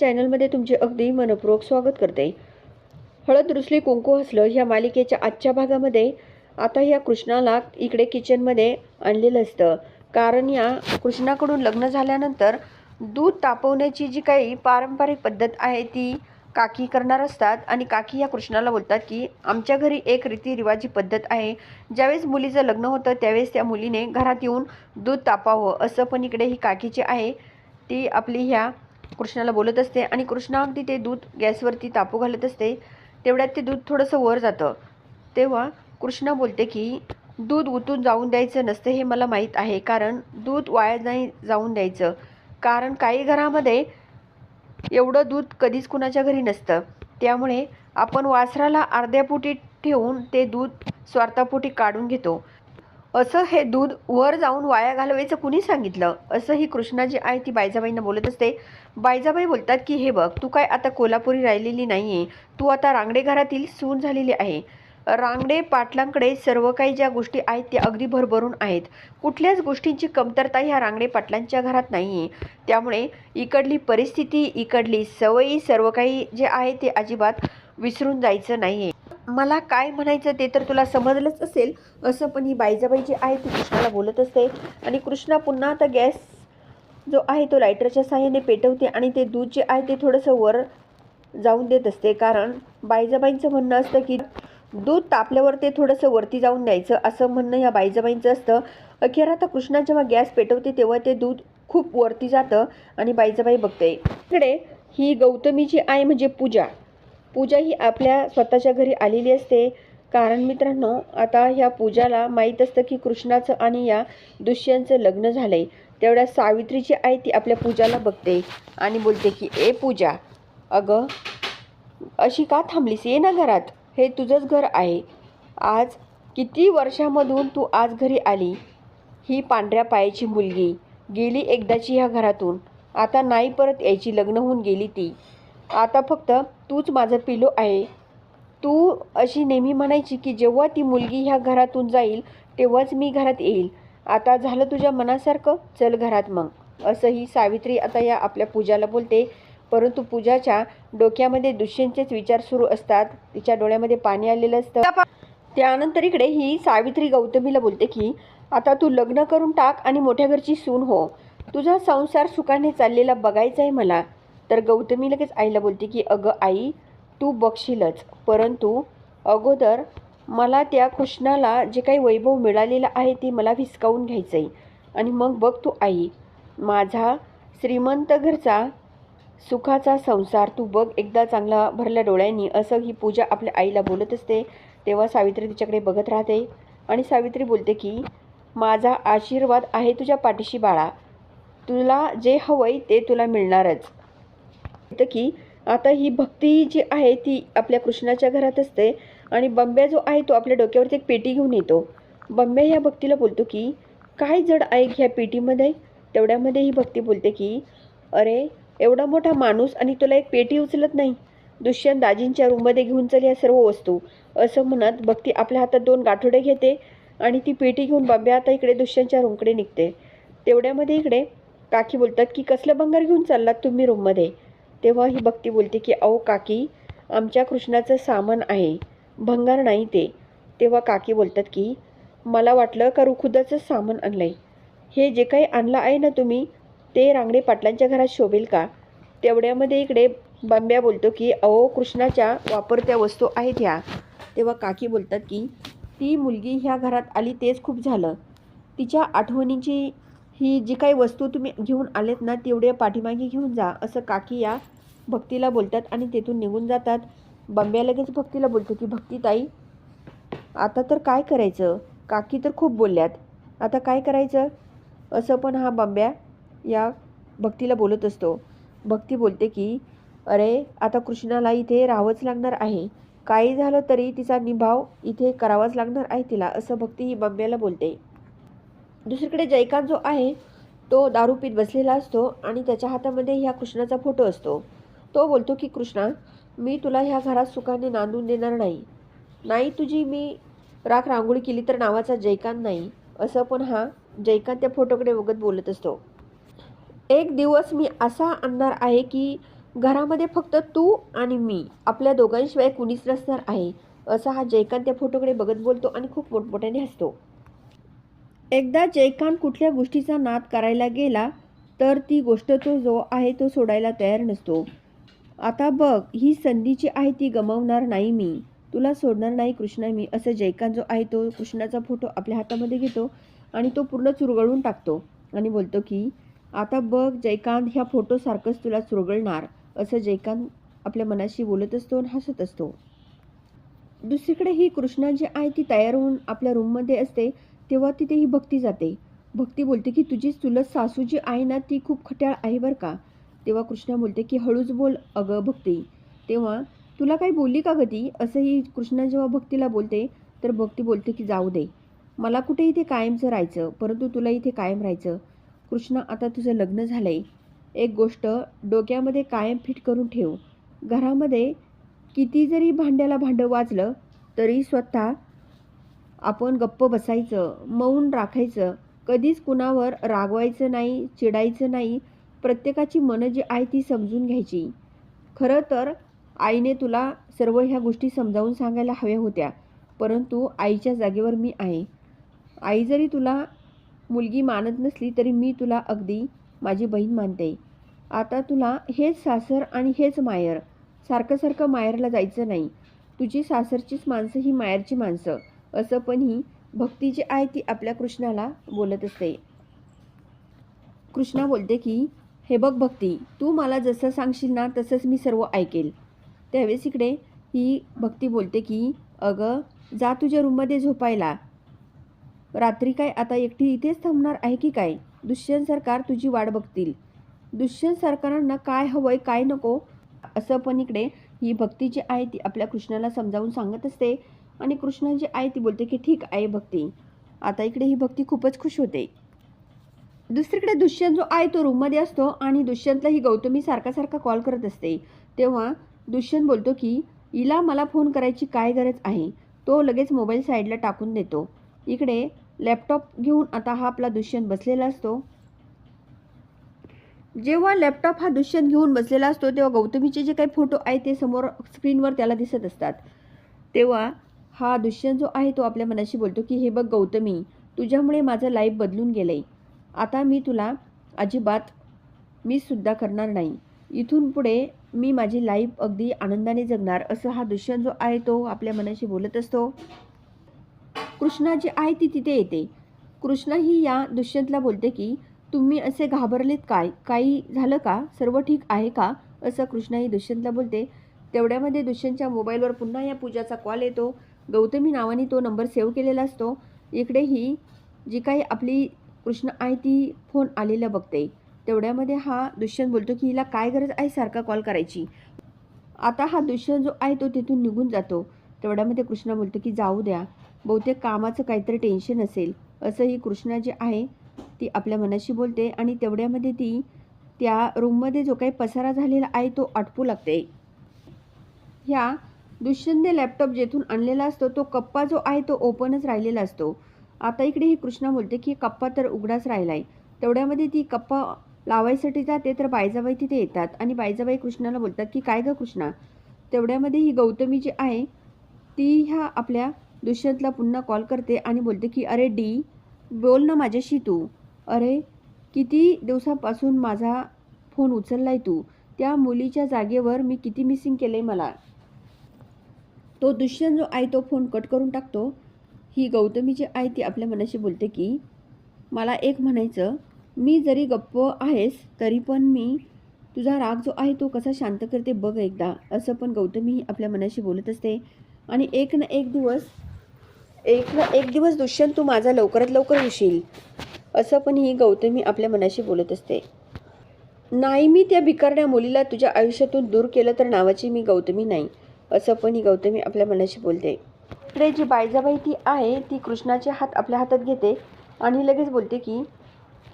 चॅनलमध्ये तुमचे अगदी मनपूर्वक स्वागत करते. हळद रुसली कुंकू हसलं ह्या मालिकेच्या आजच्या भागामध्ये आता या कृष्णाला इकडे किचनमध्ये आणलेलं असतं. कारण या कृष्णाकडून लग्न झाल्यानंतर दूध तापवण्याची जी काही पारंपरिक पद्धत आहे ती काकी करणार असतात आणि काकी या कृष्णाला बोलतात की आमच्या घरी एक रीतिरिवाजी पद्धत आहे. ज्यावेळेस मुलीचं लग्न होतं त्यावेळेस त्या मुलीने घरात येऊन दूध तापावं असं पण इकडे ही काकीची आहे. ती आपली ह्या कृष्णाला बोलत असते आणि कृष्णा अगदी ते दूध गॅसवरती तापू घालत असते. तेवढ्यात ते दूध थोडंसं वर जातं. तेव्हा कृष्णा बोलते की दूध उतून जाऊन द्यायचं नसतं हे मला माहीत आहे. कारण दूध वाया नाही जाऊन द्यायचं. कारण काही घरामध्ये एवढं दूध कधीच कुणाच्या घरी नसतं. त्यामुळे आपण वासराला अर्ध्या पोटी ठेवून ते दूध स्वार्थापोटी काढून घेतो. असं हे दूध वर जाऊन वाया घालवायचं कुणी सांगितलं? असं ही कृष्णा जी आहे ती बायजाबाईंना बोलत असते. बायजाबाई बोलतात की हे बघ तू काय आता कोल्हापुरी राहिलेली नाही आहे तू आता रांगडे घरातील सून झालेली आहे. रांगडे पाटलांकडे सर्व काही ज्या गोष्टी आहेत त्या अगदी भरभरून आहेत. कुठल्याच गोष्टींची कमतरता ह्या रांगडे पाटलांच्या घरात नाही आहे त्यामुळे इकडली परिस्थिती इकडली सवयी सर्व काही जे आहे ते अजिबात विसरून जायचं नाही आहे मला काय म्हणायचं ते तर तुला समजलंच असेल. असं पण ही बाईजाबाई जी आहे ती कृष्णाला बोलत असते. आणि कृष्णा पुन्हा आता गॅस जो आहे तो लायटरच्या साह्याने पेटवते आणि ते दूध जे आहे ते थोडंसं वर जाऊन देत असते. कारण बाईजाबाईंचं म्हणणं असतं की दूध तापल्यावर ते थोडंसं वरती जाऊन द्यायचं असं म्हणणं ह्या बाईजाबाईंचं असतं. अखेर आता कृष्णा जेव्हा गॅस पेटवते तेव्हा ते दूध खूप वरती जातं आणि बाईजाबाई बघते. इकडे ही गौतमी जी आहे म्हणजे पूजा. पूजा ही आपल्या स्वतःच्या घरी आलेली असते. कारण मित्रांनो आता ह्या पूजाला माहीत असतं की कृष्णाचं आणि या दुष्यांचं लग्न झालंय. तेवढ्या सावित्रीची आई ती आपल्या पूजाला बघते आणि बोलते की ए पूजा अगं अशी का थांबलीस? ये ना घरात. हे तुझंच घर आहे. आज किती वर्षामधून तू आज घरी आली? ही पांढऱ्या पायाची मुलगी. गेली एकदाची ह्या घरातून. आता नाही परत यायची लग्न होऊन गेली ती. आता फक्त तूच माझं पिलो आहे. तू अशी नेहमी म्हणायची की जेव्हा ती मुलगी ह्या घरातून जाईल तेव्हाच मी घरात येईल. आता झालं तुझ्या मनासारखं? चल घरात मग. असंही सावित्री आता या आपल्या पूजाला बोलते. परंतु पूजाच्या डोक्यामध्ये दुष्यंतचेच विचार सुरू असतात. तिच्या डोळ्यामध्ये पाणी आलेलं असतं. त्यानंतर इकडे ही सावित्री गौतमीला बोलते की आता तू लग्न करून टाक आणि मोठ्या घरची सून हो. तुझा संसार सुखाने चाललेला बघायचा आहे मला. तर गौतमी लगेच आईला बोलते की अगं आई तू बघशीलच. परंतु अगोदर मला त्या कृष्णाला जे काही वैभव मिळालेलं आहे ते मला हिसकावून घ्यायचं आहे आणि मग बघ तू आई माझा श्रीमंत घरचा सुखाचा संसार तू बघ एकदा चांगला भरल्या डोळ्यांनी. असं ही पूजा आपल्या आईला बोलत असते. तेव्हा सावित्री तिच्याकडे बघत राहते आणि सावित्री बोलते की माझा आशीर्वाद आहे तुझ्या पाठीशी बाळा. तुला जे हवंय ते तुला मिळणारच. तर की आता ही भक्ती जी आहे ती आपल्या कृष्णाच्या घरात असते आणि बंब्या जो आहे तो आपल्या डोक्यावरती एक पेटी घेऊन येतो. बंब्या ह्या भक्तीला बोलतो की काय जड आहे ह्या पेटीमध्ये? तेवढ्यामध्ये ही भक्ती बोलते की अरे एवढा मोठा माणूस आणि तुला एक पेटी उचलत नाही. दुष्यंत दाजींच्या रूममध्ये घेऊन चल या सर्व वस्तू. असं म्हणत भक्ती आपल्या हातात दोन गाठोडे घेते आणि ती पेटी घेऊन बंब्या आता इकडे दुष्यंतच्या रूमकडे निघते. तेवढ्यामध्ये इकडे काकी बोलतात की कसलं बंगार घेऊन चाललात तुम्ही रूममध्ये? तेव्हा ही भक्ती बोलते की अहो काकी आमच्या कृष्णाचं सामान आहे भंगार नाही ते. तेव्हा काकी बोलतात की मला वाटलं का रुखुदाचं सामान आणलं आहे हे जे काही आणलं आहे ना तुम्ही ते रांगडे पाटलांच्या घरात शोभेल का? तेवढ्यामध्ये इकडे बांब्या बोलतो की अहो कृष्णाच्या वापरत्या वस्तू आहेत ह्या. तेव्हा काकी बोलतात की ती मुलगी ह्या घरात आली तेच खूप झालं. तिच्या आठवणीची ही जी काही वस्तू तुम्ही घेऊन आलेत ना तेवढ्या पाठीमागे घेऊन जा. असं काकी या भक्तीला बोलतात आणि तेथून निघून जातात. बंब्या लगेच भक्तीला बोलतो की भक्तीताई आता तर काय करायचं? काकी तर खूप बोलल्यात. आता काय करायचं? असं पण हा बंब्या या भक्तीला बोलत असतो. भक्ती बोलते की अरे आता कृष्णाला इथे राहावंच लागणार आहे. काही झालं तरी तिचा निभाव इथे करावाच लागणार आहे तिला. असं भक्ती ही बंब्याला बोलते. दुसरीकडे जयकांत जो आहे तो दारू पीत बसलेला असतो आणि त्याच्या हातामध्ये ह्या कृष्णाचा फोटो असतो. तो बोलतो की कृष्णा मी तुला ह्या घरात सुखाने नांदून देणार नाही. नाही तुझी मी राख रांगोळी केली तर नावाचा जयकांत नाही. असं पण हा जयकांत त्या फोटोकडे बघत बोलत असतो. एक दिवस मी असा आणणार आहे की घरामध्ये फक्त तू आणि मी आपल्या दोघांशिवाय कुणीच नसणार आहे. असा हा जयकांत त्या फोटोकडे बघत बोलतो आणि खूप मोठमोठ्याने हसतो. एकदा जयकांत कुठल्या गोष्टीचा नाद करायला गेला तर ती गोष्ट तो जो आहे तो सोडायला तयार नसतो. आता बघ ही संधी जी आहे ती गमावणार नाही मी. तुला सोडणार नाही कृष्णा मी असं जयकांत जो आहे तो कृष्णाचा फोटो आपल्या हातामध्ये घेतो आणि तो पूर्ण चुरगळून टाकतो आणि बोलतो की आता बघ जयकांत ह्या फोटोसारखंच तुला चुरगळणार असं जयकांत आपल्या मनाशी बोलत असतो आणि हसत असतो. दुसरीकडे ही कृष्णा जी आहे ती तयार होऊन आपल्या रूममध्ये असते तेव्हा तिथे ही भक्ती जाते. भक्ती बोलते की तुझी चुलत सासू जी आहे ना ती खूप खट्याळ आहे बरं का? तेव्हा कृष्णा बोलते की हळूच बोल अगं भक्ती. तेव्हा तुला काही बोलली का गती असंही कृष्णा जेव्हा भक्तीला बोलते तर भक्ती बोलते की जाऊ दे. मला कुठे इथे कायमचं राहायचं? परंतु तुला इथे कायम राहायचं. कृष्णा आता तुझं लग्न झालं आहे एक गोष्ट डोक्यामध्ये कायम फिट करून ठेव. घरामध्ये किती जरी भांड्याला भांडं वाजलं तरी स्वतः आपण गप्प बसायचं मौन राखायचं कधीच कुणावर रागवायचं नाही चिडायचं नाही प्रत्येकाची मनं जी आहे ती समजून घ्यायची. खरं तर आईने तुला सर्व ह्या गोष्टी समजावून सांगायला हव्या होत्या परंतु आईच्या जागेवर मी आहे. आई जरी तुला मुलगी मानत नसली तरी मी तुला अगदी माझी बहीण मानते. आता तुला हेच सासर आणि हेच मायर सारखं सारखं मायरला जायचं नाही. तुझी सासरचीच माणसं ही मायरची माणसं. असं पण ही भक्ती जी आहे ती आपल्या कृष्णाला बोलत असते. कृष्णा बोलते की हे बघ भक्ती तू मला जसं सांगशील ना तसंच मी सर्व ऐकेल. त्यावेळेस इकडे ही भक्ती बोलते की अगं जा तुझ्या रूममध्ये झोपायला. रात्री काय आता एकटी इथेच थांबणार आहे की काय? दुष्यंत सरकार तुझी वाट बघतील. दुष्यंत सरकारांना काय हवंय काय नको? असं पण इकडे ही भक्ती जी आहे ती आपल्या कृष्णाला समजावून सांगत असते. आणि कृष्णाची आई आहे ती बोलते की ठीक आहे भक्ती. आता इकडे ही भक्ती खूपच खुश होते. दुसरीकडे दुष्यंत जो आहे तो रूममध्ये असतो आणि दुष्यंतला ही गौतमी सारखा सारखा कॉल करत असते. तेव्हा दुष्यंत बोलतो की हिला मला फोन करायची काय गरज आहे? तो लगेच मोबाईल साईडला टाकून देतो. इकडे लॅपटॉप घेऊन आता हा आपला दुष्यंत बसलेला असतो. जेव्हा लॅपटॉप हा दुष्यंत घेऊन बसलेला असतो तेव्हा गौतमीचे जे काही फोटो आहे ते समोर स्क्रीनवर त्याला दिसत असतात. तेव्हा हा दुष्यंत जो आहे तो आपल्या मनाशी बोलतो की हे बघ गौतमी तुझ्यामुळे माझं लाईफ बदलून गेलं आहे आता मी तुला अजिबात मिससुद्धा करणार नाही. इथून पुढे मी माझी लाईफ अगदी आनंदाने जगणार असं हा दुष्यंत जो आहे तो आपल्या मनाशी बोलत असतो. कृष्णा जी आहे ती तिथे येते. कृष्णा ही या दुष्यंतला बोलते की तुम्ही असे घाबरलेत काय? काही झालं का? सर्व ठीक आहे का? असं कृष्णा ही दुष्यंतला बोलते. तेवढ्यामध्ये दुष्यंतच्या मोबाईलवर पुन्हा या पूजाचा कॉल येतो. गौतमी नावाने तो नंबर सेव्ह केलेला असतो. इकडे ही जी काही आपली कृष्ण आहे ती फोन आलेला बघते. तेवढ्यामध्ये हा दुष्यंत बोलतो की हिला काय गरज आहे सारखा कॉल करायची? आता हा दुष्यंत जो आहे तो तिथून निघून जातो. तेवढ्यामध्ये कृष्णा बोलतो की जाऊ द्या. बहुतेक कामाचं काहीतरी टेन्शन असेल. असं ही कृष्णा जी आहे ती आपल्या मनाशी बोलते आणि तेवढ्यामध्ये ती त्या रूममध्ये जो काही पसारा झालेला आहे तो आटपू लागते. ह्या दुष्यंतने लॅपटॉप जेथून आणलेला असतो तो कप्पा जो आहे तो ओपनच राहिलेला असतो. आता इकडे ही कृष्णा बोलते की कप्पा तर उघडाच राहिला आहे तेवढ्यामध्ये ती कप्पा लावायसाठी जाते तर बायजाबाई तिथे येतात आणि बायजाबाई कृष्णाला बोलतात की काय गं कृष्णा? तेवढ्यामध्ये ही गौतमी जी आहे ती ह्या आपल्या दुष्यंतला पुन्हा कॉल करते आणि बोलते की अरे डी बोल ना माझ्याशी तू. अरे किती दिवसापासून माझा फोन उचललाय तू. त्या मुलीच्या जागेवर मी किती मिसिंग केलं आहे मला. तो दुष्यंत जो आहे तो फोन कट करून टाकतो ही गौतमी जी आहे ती आपल्या मनाशी बोलते की मला एक म्हणायचं मी जरी गप्प आहेस तरी पण मी तुझा राग जो आहे तो कसा शांत करते बघ एकदा असं पण गौतमी ही आपल्या मनाशी बोलत असते. आणि एक ना एक दिवस एक ना एक दिवस दुष्यंत तू माझा लवकरात लवकर होशील असं पण ही गौतमी आपल्या मनाशी बोलत असते. नाही मी त्या भिकारण्या मुलीला तुझ्या आयुष्यातून दूर केलं तर नावाची मी गौतमी नाही. असं पण ही गौतमी आपल्या मनाशी बोलते. इकडे जी बायजाबाई ती आहे ती कृष्णाचे हात आपल्या हातात घेते आणि लगेच बोलते की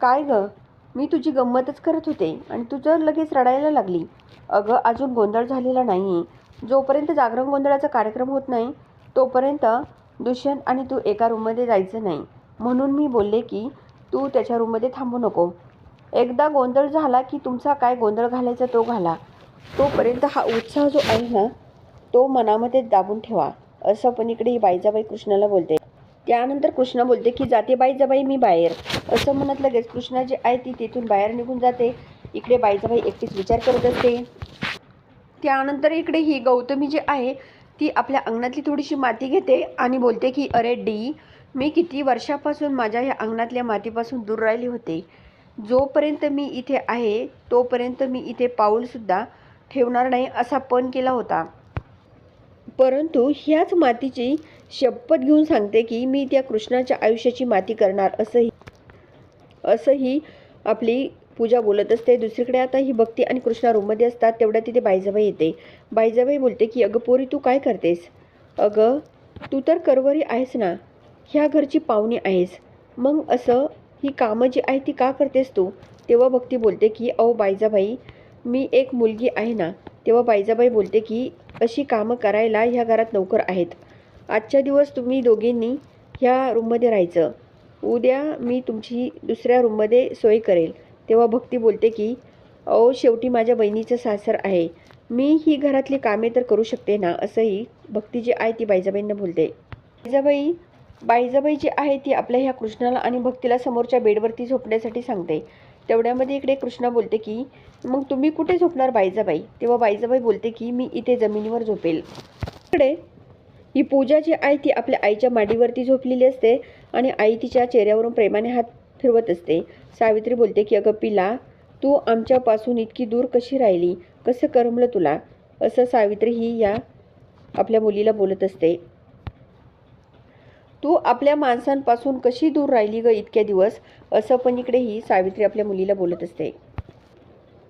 काय गं? मी तुझी गंमतच करत होते आणि तू जर लगेच रडायला लागली. अगं अजून गोंधळ झालेला नाही. जोपर्यंत जागरण गोंधळाचा कार्यक्रम होत नाही तोपर्यंत दुष्यंत आणि तू एका रूममध्ये जायचं नाही. म्हणून मी बोलले की तू त्याच्या रूममध्ये थांबू नको. एकदा गोंधळ झाला की तुमचा काय गोंधळ घालायचा तो घाला. तोपर्यंत हा उत्साह जो आहे ना तो मनामध्ये दाबून ठेवा असं पण इकडे ही बाईजाबाई कृष्णाला बोलते. त्यानंतर कृष्णा बोलते की जाते बाईजाबाई मी बाहेर. असं म्हणत लगेच कृष्णा जी आहे ती तिथून बाहेर निघून जाते. इकडे बाईजाबाई एकटीच विचार करत असते. त्यानंतर इकडे ही गौतमी जी आहे ती आपल्या अंगणातली थोडीशी माती घेते आणि बोलते की अरे डी मी किती वर्षापासून माझ्या ह्या अंगणातल्या मातीपासून दूर राहिली होते. जोपर्यंत मी इथे आहे तोपर्यंत मी इथे पाऊलसुद्धा ठेवणार नाही असा पण केला होता. परंतु ह्याच मातीची शपथ घेऊन सांगते की मी त्या कृष्णाच्या आयुष्याची माती करणार असंही असंही आपली पूजा बोलत असते. दुसरीकडे आता ही भक्ती आणि कृष्णा रूममध्ये असतात तेवढ्या तिथे बायजाबाई येते. बाईजाबाई बोलते की अगं पोरी तू काय करतेस? अगं तू तर करवरी आहेस ना? ह्या घरची पाहुणी आहेस. मग असं ही कामं जी आहे ती का करतेस तू? तेव्हा भक्ती बोलते की अहो बाईजाबाई मी एक मुलगी आहे ना तेव्हा बाईजाबाई बोलते की अशी कामं करायला ह्या घरात नोकर आहेत. आजच्या दिवस तुम्ही दोघींनी ह्या रूममध्ये राहायचं. उद्या मी तुमची दुसऱ्या रूममध्ये सोय करेल. तेव्हा भक्ती बोलते की अहो शेवटी माझ्या बहिणीचं सासर आहे. मी ही घरातली कामे तर करू शकते ना? असंही भक्ती जी आहे ती बाईजाबाईंना बोलते. बाईजाबाई बाईजाबाई जी आहे ती आपल्या ह्या कृष्णाला आणि भक्तीला समोरच्या बेडवरती झोपण्यासाठी सांगते. तेवढ्यामध्ये इकडे कृष्णा बोलते की मग तुम्ही कुठे झोपणार बाईजाबाई? तेव्हा बाईजाबाई बोलते की मी इथे जमिनीवर झोपेल. इकडे ही पूजा जी आहे ती आपल्या आईच्या माडीवरती झोपलेली असते आणि आई तिच्या चेहऱ्यावरून प्रेमाने हात फिरवत असते. सावित्री बोलते की अगं पिला तू आमच्यापासून इतकी दूर कशी राहिली? कसं करमलं तुला? असं सावित्री ही या आपल्या मुलीला बोलत असते. तू आपल्या माणसांपासून कशी दूर राहिली ग इतक्या दिवस? असं पण इकडे ही सावित्री आपल्या मुलीला बोलत असते.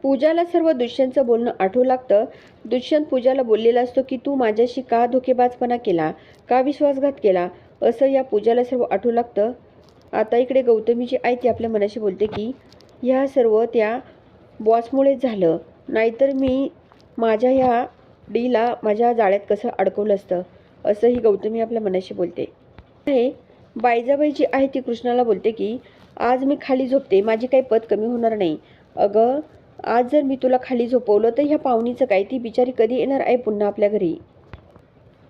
पूजाला सर्व दुष्यंतचं बोलणं आठवू लागतं. दुष्यंत पूजाला बोललेला असतो की तू माझ्याशी का धोकेबाजपणा केला? का विश्वासघात केला? असं या पूजाला सर्व आठवू लागतं. आता इकडे गौतमीची आई ती आपल्या मनाशी बोलते की ह्या सर्व त्या बॉसमुळेच झालं. नाहीतर मी माझ्या ह्या डीला माझ्या जाळ्यात कसं अडकवलं असतं? असंही गौतमी आपल्या मनाशी बोलते. आहे. बायजाबाई जी आहे ती कृष्णाला बोलते की आज मी खाली झोपते माझी काही पद कमी होणार नाही. अगं आज जर मी तुला खाली झोपवलं तर ह्या पाहुणीचं काय? ती बिचारी कधी येणार आहे पुन्हा आपल्या घरी?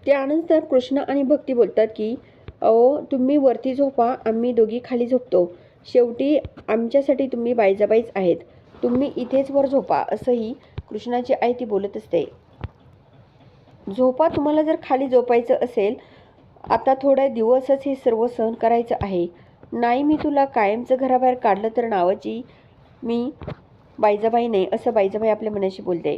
त्यानंतर कृष्ण आणि भक्ती बोलतात की अहो तुम्ही वरती झोपा आम्ही दोघी खाली झोपतो. शेवटी आमच्यासाठी तुम्ही बायजाबाईच आहेत. तुम्ही इथेच वर झोपा असंही कृष्णाची आई ती बोलत असते. झोपा तुम्हाला जर खाली झोपायचं असेल आता थोड्या दिवसच हे सर्व सहन करायचं आहे. नाही मी तुला कायमचं घराबाहेर काढलं तर नावाची मी बायजाबाई नाही असं बायजाबाई आपल्या मनाशी बोलते.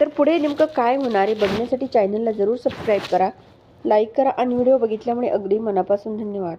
तर पुढे नेमकं काय होणार आहे बघण्यासाठी चॅनलला जरूर सबस्क्राईब करा लाईक करा आणि व्हिडिओ बघितल्यामुळे अगदी मनापासून धन्यवाद.